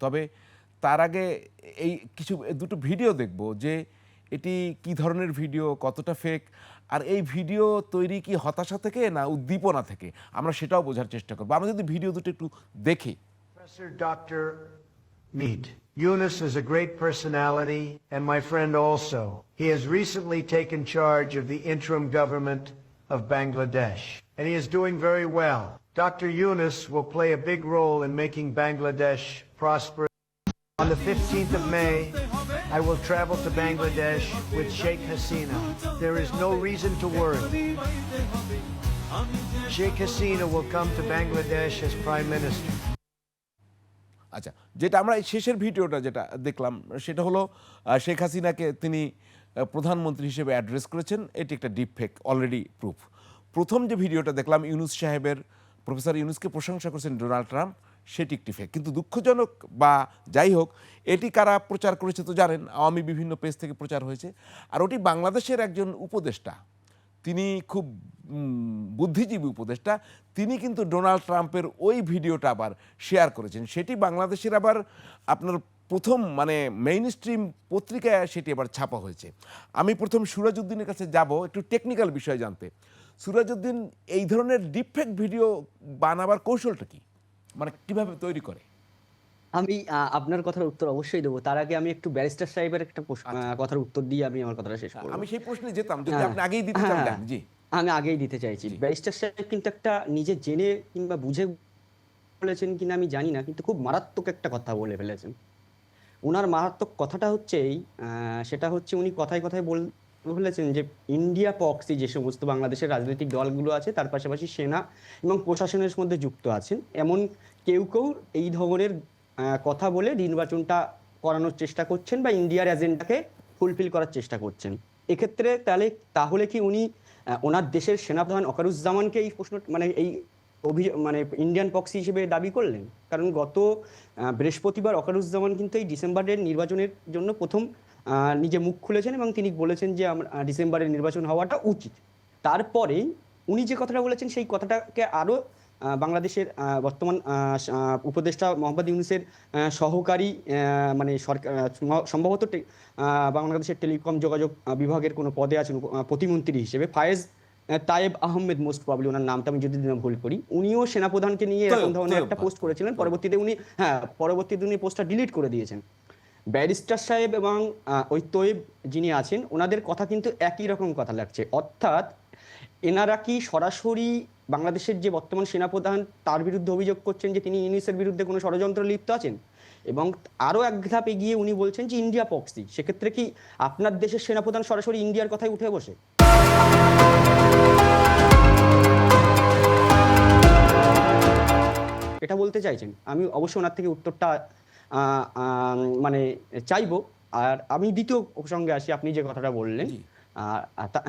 তবে তার আগে এই কিছু দুটো ভিডিও দেখব যে এটি কি ধরনের ভিডিও কতটা ফেক আর এই ভিডিও তৈরি কি হতাশা থেকে না উদ্দীপনা থেকে আমরা সেটাও বোঝার চেষ্টা করব আমরা যদি ভিডিও দুটো একটু দেখি Dr. Yunus is a great personality and my friend also. He has recently taken charge of the interim government of Bangladesh, and he is doing very well. Dr. Yunus will play a big role in making Bangladesh prosperous. On the 15th of May, I will travel to Bangladesh with Sheikh Hasina. There is no reason to worry. Sheikh Hasina will come to Bangladesh as Prime Minister. আচ্ছা যেটা আমরা এই শেষের ভিডিওটা যেটা দেখলাম সেটা হলো শেখ হাসিনাকে তিনি প্রধানমন্ত্রী হিসেবে অ্যাড্রেস করেছেন এটি একটা ডিপ ফেক অলরেডি প্রুফ প্রথম যে ভিডিওটা দেখলাম ইউনুস সাহেবের প্রফেসর ইউনুসকে প্রশংসা করেছেন ডোনাল্ড ট্রাম্প, সেটি একটি ফেক কিন্তু দুঃখজনক বা যাই হোক, এটি কারা প্রচার করেছে তো জানেন, আওয়ামী বিভিন্ন পেজ থেকে প্রচার হয়েছে। আর ওটি বাংলাদেশের একজন উপদেষ্টা, তিনি খুব বুদ্ধিজীবী উপদেষ্টা, তিনি কিন্তু ডোনাল্ড ট্রাম্পের ওই ভিডিওটা আবার শেয়ার করেছেন। সেটি বাংলাদেশের আবার আপনার প্রথম মানে মেইন স্ট্রিম পত্রিকায় সেটি আবার ছাপা হয়েছে। আমি প্রথম সুরাজউদ্দিনের কাছে যাব, একটু টেকনিক্যাল বিষয় জানতে। সুরাজউদ্দিন এই ধরনের ডিফেক্ট ভিডিও বানাবার কৌশলটা কি? মানে কীভাবে তৈরি করে? আমি আপনার কথার উত্তর অবশ্যই দেবো। তার আগে আমি একটু ব্যারিস্টার সাহেবের একটা কথার উত্তর দিয়ে আমি আমার কথাটা শেষ করব। আমি সেই প্রশ্নে যেতাম যদি হ্যাঁ। আপনি আগেই দিতে চান হ্যাঁ, জি। আমি আগেই দিতে চাইছি। ব্যারিস্টার সাহেব কিন্তু একটা নিজে জেনে কিংবা বুঝে বলেছেন কিনা আমি জানি না কিন্তু খুব মারাত্মক একটা কথা বলে ফেলেছেন। ওনার মারাত্মক কথাটা হচ্ছে এই সেটা হচ্ছে উনি কথায় কথায় বল বলেছেন যে ইন্ডিয়া পক্সি যে সমস্ত বাংলাদেশের রাজনৈতিক দলগুলো আছে, তার পাশাপাশি সেনা এবং প্রশাসনের মধ্যে যুক্ত আছেন। এমন কেউ কেউ এই ধরনের কথা বলে নির্বাচনটা করানোর চেষ্টা করছেন বা ইন্ডিয়ার এজেন্ডাকে ফুলফিল করার চেষ্টা করছেন। এক্ষেত্রে তাহলে তাহলে কি উনি ওনার দেশের সেনাপ্রধান অকারুজ্জামানকে এই প্রশ্ন মানে এই অভিযোগ মানে ইন্ডিয়ান পক্সি হিসেবে দাবি করলেন? কারণ গত বৃহস্পতিবার অকারুজ্জামান কিন্তু এই ডিসেম্বরের নির্বাচনের জন্য প্রথম নিজে মুখ খুলেছেন এবং তিনি বলেছেন যে আমরা আহ, ডিসেম্বরের নির্বাচন হওয়াটা উচিত। তারপরে উনি যে কথাটা বলেছেন সেই কথাটাকে আরও আহ, বাংলাদেশের বর্তমান উপদেষ্টা মোহাম্মদ ইউনুসের সহকারী মানে সরকার সম্ভবত বাংলাদেশের টেলিকম যোগাযোগ বিভাগের কোনো পদে আছেন প্রতিমন্ত্রী হিসেবে ফায়েজ তায়েব আহমেদ মোস্ট প্রবলি ওনার নামটা আমি যদি না ভুল করি। উনিও সেনাপ্রধানকে নিয়ে এরকম ধরনের একটা পোস্ট করেছিলেন। পরবর্তীতে উনি হ্যাঁ পরবর্তীতে উনি পোস্টটা ডিলিট করে দিয়েছেন। ব্যারিস্টার সাহেব এবং ওই তৈব যিনি আছেন, ওনাদের কথা কিন্তু একই রকম কথা লাগছে। অর্থাৎ এনারা কি সরাসরি বাংলাদেশের যে বর্তমান সেনাপ্রধান, তার বিরুদ্ধে অভিযোগ করছেন যে তিনি ইউনিসের বিরুদ্ধে কোনো ষড়যন্ত্র লিপ্ত আছেন? এবং আরও এক ধাপ এগিয়ে উনি বলছেন যে ইন্ডিয়া পক্সি। সেক্ষেত্রে কি আপনার দেশের সেনাপ্রধান সরাসরি ইন্ডিয়ার কথাই উঠে বসে? এটা বলতে চাইছেন। আমি অবশ্যই ওনার থেকে উত্তরটা মানে চাইব। আর আমি দ্বিতীয় প্রসঙ্গে আসি আপনি যে কথাটা বললেন।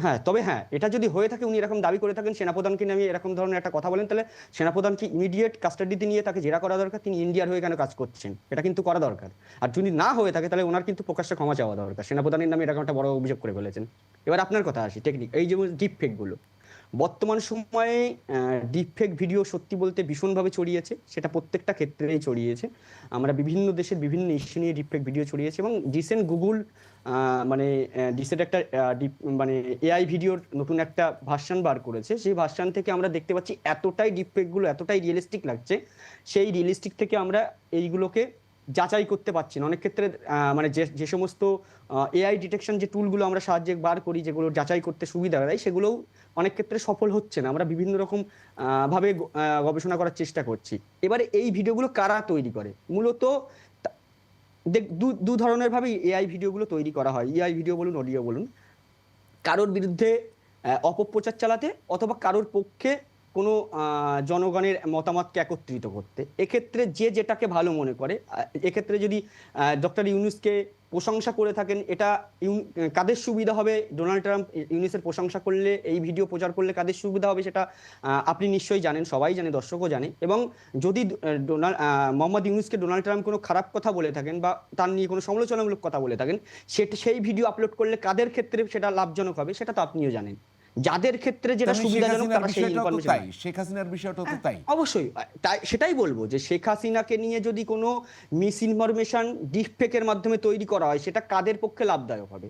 হ্যাঁ তবে হ্যাঁ এটা যদি হয়ে থাকে উনি এরকম দাবি করে থাকেন সেনাপ্রধানকে নিয়ে আমি এরকম ধরনের একটা কথা বলেন তাহলে সেনাপ্রধানকে ইমিডিয়েট কাস্টাডিতে নিয়ে তাকে জেরা করা দরকার তিনি ইন্ডিয়ার হয়ে কেন কাজ করছেন এটা কিন্তু করা দরকার। আর যদি না হয়ে থাকে তাহলে ওনার কিন্তু প্রকাশ্যে ক্ষমা চাওয়া দরকার সেনাপ্রধানের নামে এরকম একটা বড় অভিযোগ করে ফেলেছেন। এবার আপনার কথা আসি টেকনিক এই যে ডিপগুলো। বর্তমান সময়ে ডিপফেক ভিডিও সত্যি বলতে ভীষণভাবে ছড়িয়েছে। সেটা প্রত্যেকটা ক্ষেত্রেই ছড়িয়েছে। আমরা বিভিন্ন দেশের বিভিন্ন ইস্যু নিয়ে ডিপফেক ভিডিও ছড়িয়েছে এবং রিসেন্ট গুগল মানে ডিসেন্ট একটা মানে এআই ভিডিওর নতুন একটা ভার্সান বার করেছে। সেই ভার্সান থেকে আমরা দেখতে পাচ্ছি এতটাই ডিপফেকগুলো এতটাই রিয়েলিস্টিক লাগছে। সেই রিয়েলিস্টিক থেকে আমরা এইগুলোকে যাচাই করতে পারছি না। অনেক ক্ষেত্রে মানে যে যে সমস্ত এআই ডিটেকশন যে টুলগুলো আমরা সাহায্যে বার করি, যেগুলো যাচাই করতে সুবিধা দেয়, সেগুলোও অনেক ক্ষেত্রে সফল হচ্ছে না। আমরা বিভিন্ন রকম ভাবে গবেষণা করার চেষ্টা করছি। এবারে এই ভিডিওগুলো কারা তৈরি করে? মূলত দেখ- দু দু ধরনের ভাবে এআই ভিডিওগুলো তৈরি করা হয়। এআই ভিডিও বলুন, অডিও বলুন। কারোর বিরুদ্ধে অপপ্রচার চালাতে অথবা কারোর পক্ষে কোনো জনগণের মতামতকে একত্রিত করতে। এক্ষেত্রে যে যেটাকে ভালো মনে করে এক্ষেত্রে যদি ডক্টর ইউনুসকে প্রশংসা করে থাকেন, এটা কাদের সুবিধা হবে? ডোনাল্ড ট্রাম্প ইউনিসের প্রশংসা করলে, এই ভিডিও প্রচার করলে কাদের সুবিধা হবে সেটা আপনি নিশ্চয়ই জানেন, সবাই জানে, দর্শকও জানে। এবং যদি ডোনাল্ড মোহাম্মদ ইউনুসকে ডোনাল্ড ট্রাম্প কোনো খারাপ কথা বলে থাকেন বা তার নিয়ে কোনো সমালোচনামূলক কথা বলে থাকেন, সেটা, সেই ভিডিও আপলোড করলে কাদের ক্ষেত্রে সেটা লাভজনক হবে, সেটা তো আপনিও জানেন। যাদের ক্ষেত্রে যেটা সুবিধাজনক তারা সেই ইনফরমেশন শেখ হাসিনার বিষয়টাও তো তাই। অবশ্যই। তাই সেটাই বলব যে শেখ হাসিনাকে নিয়ে যদি কোনো মিস ইনফরমেশন ডিফেকের মাধ্যমে তৈরি করা হয় সেটা কাদের পক্ষে লাভদায়ক হবে?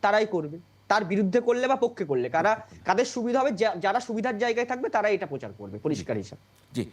তারাই করবে। তার বিরুদ্ধে করলে বা পক্ষে করলে। কারা কাদের সুবিধা হবে? যারা সুবিধার জায়গায় থাকবে তারা এটা প্রচার করবে পরিষ্কার হিসাব। জি।